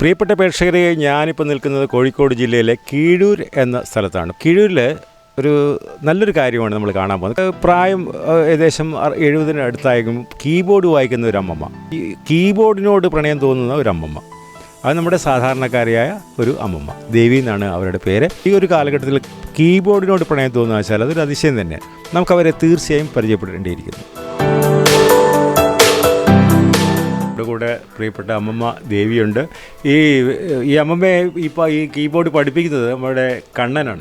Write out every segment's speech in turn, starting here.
പ്രിയപ്പെട്ട പ്രേക്ഷകരെ ഞാനിപ്പോൾ നിൽക്കുന്നത് കോഴിക്കോട് ജില്ലയിലെ കീഴൂർ എന്ന സ്ഥലത്താണ്. കീഴൂരിൽ ഒരു നല്ലൊരു കാര്യമാണ് നമ്മൾ കാണാൻ പോകുന്നത്. പ്രായം ഏകദേശം എഴുപതിനടുത്തായിരിക്കും കീബോർഡ് വായിക്കുന്ന ഒരു അമ്മമ്മ. ഈ കീബോർഡിനോട് പ്രണയം തോന്നുന്ന ഒരു അമ്മമ്മ. അത് നമ്മുടെ സാധാരണക്കാരിയായ ഒരു അമ്മമ്മ. ദേവി എന്നാണ് അവരുടെ പേര്. ഈ ഒരു കാലഘട്ടത്തിൽ കീബോർഡിനോട് പ്രണയം തോന്നുക വെച്ചാൽ അതൊരു അതിശയം തന്നെ. നമുക്കവരെ തീർച്ചയായും പരിചയപ്പെടേണ്ടിയിരിക്കുന്നു. കൂടെ പ്രിയപ്പെട്ട അമ്മമ്മ ദേവിയുണ്ട്. ഈ ഈ അമ്മമ്മയെ ഇപ്പോൾ ഈ കീബോർഡ് പഠിപ്പിക്കുന്നത് നമ്മുടെ കണ്ണനാണ്.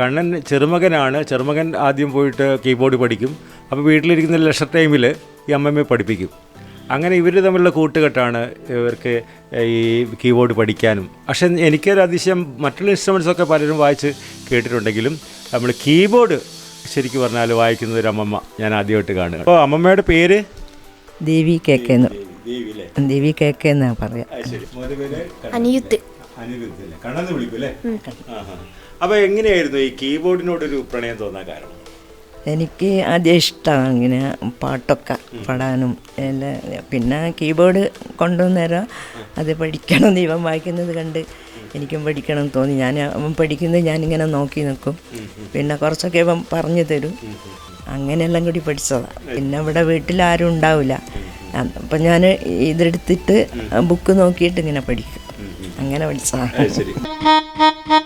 കണ്ണൻ ചെറുമകനാണ്. ചെറുമകൻ ആദ്യം പോയിട്ട് കീബോർഡ് പഠിക്കും. അപ്പോൾ വീട്ടിലിരിക്കുന്ന ലക്ഷർ ടൈമിൽ ഈ അമ്മമ്മയെ പഠിപ്പിക്കും. അങ്ങനെ ഇവർ തമ്മിലുള്ള കൂട്ടുകെട്ടാണ് ഇവർക്ക് ഈ കീബോർഡ് പഠിക്കാനും. പക്ഷേ എനിക്കൊരു അതിശയം മറ്റുള്ള ഇൻസ്ട്രുമെൻസ് ഒക്കെ പലരും വായിച്ച് കേട്ടിട്ടുണ്ടെങ്കിലും നമ്മൾ കീബോർഡ് ശരിക്കും പറഞ്ഞാൽ വായിക്കുന്നത് ഒരു അമ്മമ്മ ഞാൻ ആദ്യമായിട്ട് കാണുക. അപ്പോൾ അമ്മമ്മയുടെ പേര്? ദേവി കേക്കെന്ന്. ദേവിയിലെ ദേവി കേക്കെന്നാ പറയാം. ശരി. മോന്റെ പേര് അനിയുത്ത്. അനിരുദ്ധ് കണ്ണന്ന്. അപ്പൊ എങ്ങനെയായിരുന്നു ഈ കീബോർഡിനോട് ഒരു പ്രണയം തോന്നാൻ കാരണം? എനിക്ക് ആദ്യം ഇഷ്ടമാണ് ഇങ്ങനെ പാട്ടൊക്കെ പാടാനും. എല്ലാം പിന്നെ കീബോർഡ് കൊണ്ടുവന്നേരം. അത് പഠിക്കണം എന്ന് ഇവൻ വായിക്കുന്നത് കണ്ട് എനിക്കും പഠിക്കണം എന്ന് തോന്നി. ഞാൻ അവൻ പഠിക്കുന്നത് ഞാനിങ്ങനെ നോക്കി നിൽക്കും. പിന്നെ കുറച്ചൊക്കെ ഇവൻ പറഞ്ഞു തരും. അങ്ങനെയെല്ലാം കൂടി പഠിച്ചതാണ് പിന്നെ ഇവിടെ വീട്ടിൽ ആരും ഉണ്ടാവില്ല. അപ്പം ഞാൻ ഇതെടുത്തിട്ട് ബുക്ക് നോക്കിയിട്ട് ഇങ്ങനെ പഠിക്കും. അങ്ങനെ പഠിച്ചതാണ്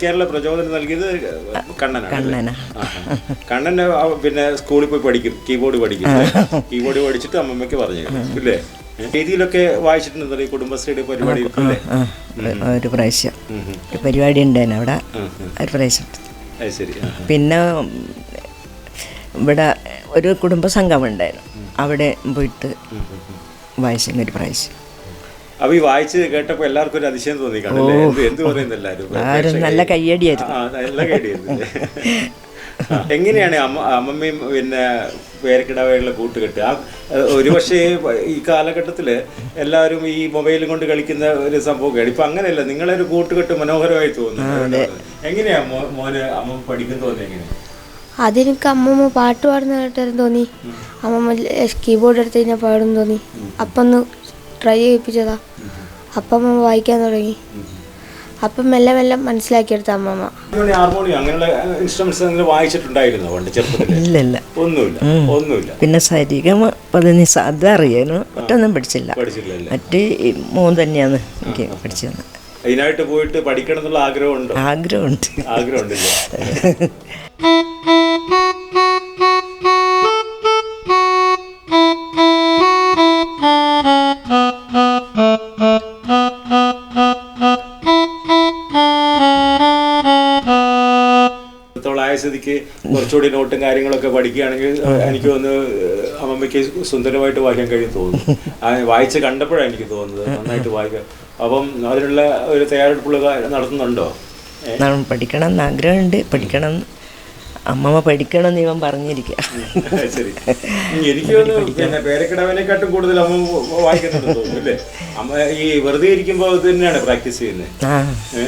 പഠിക്കാനുള്ള പ്രചോദനം നൽകിയത് കണ്ണനാണ് അല്ലേ? കണ്ണൻ പിന്നെ സ്കൂളിൽ പോയി പഠിക്കും കീബോർഡ് പഠിക്കും. കീബോർഡ് പഠിച്ചിട്ട് അമ്മമ്മയ്ക്ക് പറഞ്ഞു അല്ലേ ഇല്ലേ? രീതിയിലൊക്കെ വായിച്ചിട്ടുണ്ടല്ലോ ഈ കുടുംബശ്രീയുടെ പരിപാടി ഒരു പ്രാവശ്യം. ഒരു പരിപാടി ഉണ്ടായിരുന്നു അവിടെ. ഒരു പ്രാവശ്യം. പിന്നെ ഇവിടെ ഒരു കുടുംബസംഘം ഉണ്ടായിരുന്നു. അവിടെ പോയിട്ട് വായിച്ചു ഒരു പ്രാവശ്യം. അപ്പൊ ഈ വായിച്ച് കേട്ടപ്പോ എല്ലാവർക്കും ഒരു അതിശയം തോന്നി കാണല്ലേ എന്ത് പറയുന്നു എല്ലാവരും നല്ല കയ്യടിയായിരുന്നു ആ, നല്ല എങ്ങനെയാണ് അമ്മ അമ്മമ്മയും പിന്നെ പേരക്കിടാവുള്ള കൂട്ടുകെട്ട്? ആ ഒരുപക്ഷെ ഈ കാലഘട്ടത്തിൽ എല്ലാവരും ഈ മൊബൈലും കൊണ്ട് കളിക്കുന്ന ഒരു സംഭവമൊക്കെയാണ്. ഇപ്പൊ അങ്ങനെയല്ല നിങ്ങളെ ഒരു കൂട്ടുകെട്ട് മനോഹരമായി തോന്നുന്നു. എങ്ങനെയാ മോന് അമ്മ പഠിക്കും തോന്നി എങ്ങനെ? അതെനിക്ക് അമ്മമ്മ പാട്ട് പാടുന്ന കേട്ടാലും തോന്നി. അമ്മമ്മ കീബോർഡ് എടുത്ത് കഴിഞ്ഞാൽ പാടും തോന്നി. അപ്പം ഒന്ന് ട്രൈ ചെയ്യിപ്പിച്ചതാ. അപ്പം അമ്മ വായിക്കാൻ തുടങ്ങി. അപ്പം മെല്ലെ മെല്ലെ മനസ്സിലാക്കിയെടുത്ത അമ്മമ്മ. ഹാർമോണി ഹാർമോണിയം അങ്ങനെയുള്ള ഇൻസ്ട്രുമെന്റ്സ് നിങ്ങൾ വായിച്ചിട്ടുണ്ടായിരുന്നു പണ്ട് ചെറുപ്പത്തിൽ ഇല്ല ഇല്ല ഒന്നുമില്ല ഒന്നുമില്ല. പിന്നെ സരിഗമ പതിനിസ അറിയാനും? ഒറ്റൊന്നും പഠിച്ചില്ല. മറ്റ് മൂന്ന് തന്നെയാണ് എനിക്ക് പഠിച്ചു തന്നത്. അതിനായിട്ട് പോയിട്ട് പഠിക്കണം എന്നുള്ള ആഗ്രഹമുണ്ട്? ആഗ്രഹമുണ്ട്. ആഗ്രഹമുണ്ടല്ലേ? ആയ കുറച്ചുകൂടി നോട്ടും കാര്യങ്ങളൊക്കെ പഠിക്കുകയാണെങ്കിൽ എനിക്ക് ഒന്ന് അമ്മമ്മയ്ക്ക് സുന്ദരമായിട്ട് വായിക്കാൻ കഴിയും തോന്നുന്നു. വായിച്ച് കണ്ടപ്പോഴാണ് എനിക്ക് തോന്നുന്നത് നന്നായിട്ട് വായിക്കാം അപ്പം അതിനുള്ള ഒരു തയ്യാറെടുപ്പുള്ള നടത്തുന്നുണ്ടോ? പഠിക്കണം എന്ന് ആഗ്രഹമുണ്ട് പഠിക്കണം അമ്മമ്മ പഠിക്കണം എന്ന് ഇവൻ പറഞ്ഞിരിക്കുക ശരി. എനിക്ക് തോന്നുന്നു പിന്നെ പേരക്കിടവനെക്കാട്ടും കൂടുതൽ അമ്മ വായിക്കുന്നുണ്ട് തോന്നുന്നു അല്ലേ? അമ്മ ഈ വെറുതെ ഇരിക്കുമ്പോൾ ഇത് തന്നെയാണ് പ്രാക്ടീസ് ചെയ്യുന്നത്. ആ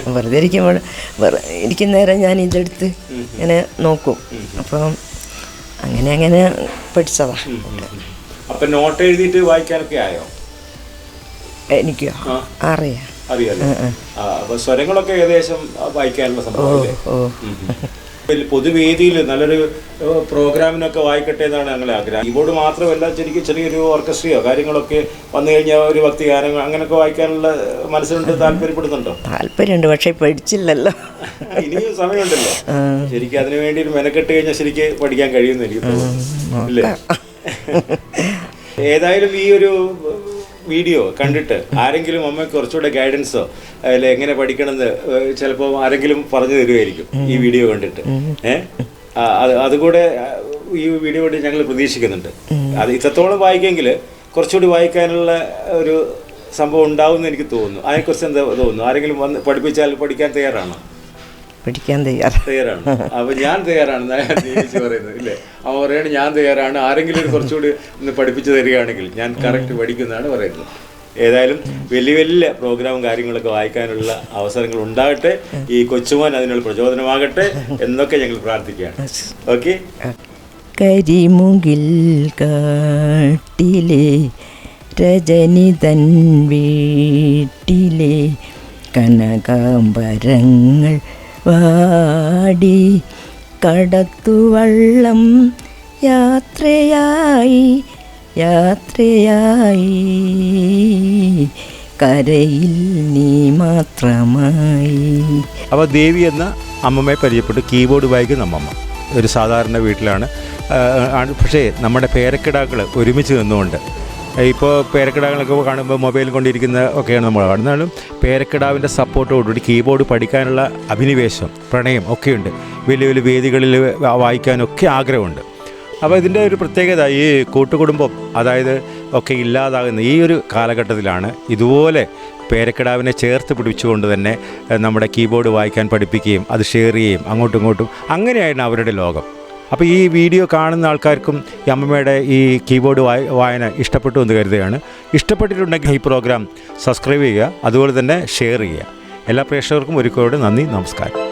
വെറുതെ ഇരിക്കുമ്പോൾ വെറു- ഇരിക്കുന്ന നേരം ഞാൻ ഇതെടുത്ത് ഇങ്ങനെ നോക്കും. അപ്പം അങ്ങനെ അങ്ങനെ പഠിച്ചതാ. അപ്പൊ നോട്ട് എഴുതിയിട്ട് വായിക്കാനൊക്കെ ആയോ? എനിക്ക്? അറിയാം. അറിയാം സ്വരങ്ങളൊക്കെ ഏകദേശം വായിക്കാനുള്ള സംഭവം പൊതുവേദിയിൽ നല്ലൊരു പ്രോഗ്രാമിനൊക്കെ വായിക്കട്ടെ എന്നാണ് ഞങ്ങളെ ആഗ്രഹം. ഇവോട് മാത്രമല്ല ശരിക്കും ചെറിയൊരു ഓർക്കസ്ട്രയോ കാര്യങ്ങളൊക്കെ വന്നു കഴിഞ്ഞാൽ ഒരു ഭക്തി ഗാനങ്ങൾ അങ്ങനെയൊക്കെ വായിക്കാനുള്ള മനസ്സിലുണ്ട് താല്പര്യപ്പെടുന്നുണ്ടോ? താല്പര്യമുണ്ട് പക്ഷേ പഠിച്ചില്ലല്ലോ. ഇനിയും സമയമുണ്ടല്ലോ. ശരിക്കും അതിനു വേണ്ടി ഒരു മെനക്കെട്ട് കഴിഞ്ഞാൽ ശരിക്ക് പഠിക്കാൻ കഴിയുന്നില്ല എനിക്ക് ഏതായാലും ഈ ഒരു വീഡിയോ കണ്ടിട്ട് ആരെങ്കിലും അമ്മയ്ക്ക് കുറച്ചുകൂടെ ഗൈഡൻസോ അല്ലെ എങ്ങനെ പഠിക്കണമെന്ന് ചിലപ്പോൾ ആരെങ്കിലും പറഞ്ഞു തരുമായിരിക്കും ഈ വീഡിയോ കണ്ടിട്ട്. ഏഹ് അത് അതുകൂടെ ഈ വീഡിയോ കൊണ്ട് ഞങ്ങൾ പ്രതീക്ഷിക്കുന്നുണ്ട്. അത് ഇത്രത്തോളം വായിക്കെങ്കിൽ കുറച്ചുകൂടി വായിക്കാനുള്ള ഒരു സംഭവം ഉണ്ടാവും എന്ന് എനിക്ക് തോന്നുന്നു. അതിനെക്കുറിച്ച് എന്താ തോന്നുന്നു? ആരെങ്കിലും വന്ന് പഠിപ്പിച്ചാൽ പഠിക്കാൻ തയ്യാറാണോ? പഠിക്കാൻ തയ്യാറ തയ്യാറാണ്. അപ്പൊ ഞാൻ തയ്യാറാണ് പറയുന്നത് ഇല്ലേ? അവൻ പറയാണ് ഞാൻ തയ്യാറാണ്. ആരെങ്കിലും ഒരു കുറച്ചുകൂടി ഒന്ന് പഠിപ്പിച്ചു തരികയാണെങ്കിൽ ഞാൻ കറക്റ്റ് പഠിക്കുന്നതാണ് പറയുന്നത്. ഏതായാലും വലിയ വലിയ പ്രോഗ്രാമും കാര്യങ്ങളൊക്കെ വായിക്കാനുള്ള അവസരങ്ങൾ ഉണ്ടാകട്ടെ. ഈ കൊച്ചുമോൻ അതിനുള്ള പ്രചോദനമാകട്ടെ എന്നൊക്കെ ഞങ്ങൾ പ്രാർത്ഥിക്കുകയാണ്. ഓക്കെ കരിമുകിൽ കാട്ടിലെ രജനി തൻ വീട്ടിലെ കനകാംബരങ്ങൾ വാടി കടത്തുവള്ളം യാത്രയായി യാത്രയായി. കരയിൽ നീ മാത്രമായി. അപ്പോൾ ദേവി എന്ന അമ്മമ്മയെ പരിചയപ്പെട്ടു. കീബോർഡ് വായിക്കുന്ന അമ്മമ്മ. ഒരു സാധാരണ വീട്ടിലാണ്. പക്ഷേ നമ്മുടെ പേരക്കിടാക്കൾ ഒരുമിച്ച് നിന്നുകൊണ്ട് ഇപ്പോൾ പേരക്കിടാക്കളൊക്കെ കാണുമ്പോൾ മൊബൈൽ കൊണ്ടിരിക്കുന്ന ഒക്കെയാണ് നമ്മൾ കാണുന്നാലും പേരക്കിടാവിന്റെ സപ്പോർട്ടോടുകൂടി കീബോർഡ് പഠിക്കാനുള്ള അഭിനിവേശം പ്രണയം ഒക്കെയുണ്ട്. വലിയ വലിയ വേദികളിൽ വായിക്കാനൊക്കെ ആഗ്രഹമുണ്ട്. അപ്പോൾ ഇതിന്റെ ഒരു പ്രത്യേകത ഈ കൂട്ടുകുടുംബം അതായത് ഒക്കെ ഇല്ലാതാകുന്ന ഈ ഒരു കാലഘട്ടത്തിലാണ് ഇതുപോലെ പേരക്കിടാവിനെ ചേർത്ത് പിടിച്ചുകൊണ്ട് തന്നെ നമ്മുടെ കീബോർഡ് വായിക്കാൻ പഠിപ്പിക്കുകയും അത് ഷെയർ ചെയ്യുകയും അങ്ങോട്ടും ഇങ്ങോട്ടും അങ്ങനെയായിരുന്നു അവരുടെ ലോകം. അപ്പോൾ ഈ വീഡിയോ കാണുന്ന ആൾക്കാർക്കും ഈ അമ്മമ്മയുടെ ഈ കീബോർഡ് വായ വായന ഇഷ്ടപ്പെട്ടു എന്ന് കരുതുകയാണ്. ഇഷ്ടപ്പെട്ടിട്ടുണ്ടെങ്കിൽ ഈ പ്രോഗ്രാം സബ്സ്ക്രൈബ് ചെയ്യുക അതുപോലെ തന്നെ ഷെയർ ചെയ്യുക. എല്ലാ പ്രേക്ഷകർക്കും ഒരിക്കലോട് നന്ദി നമസ്കാരം.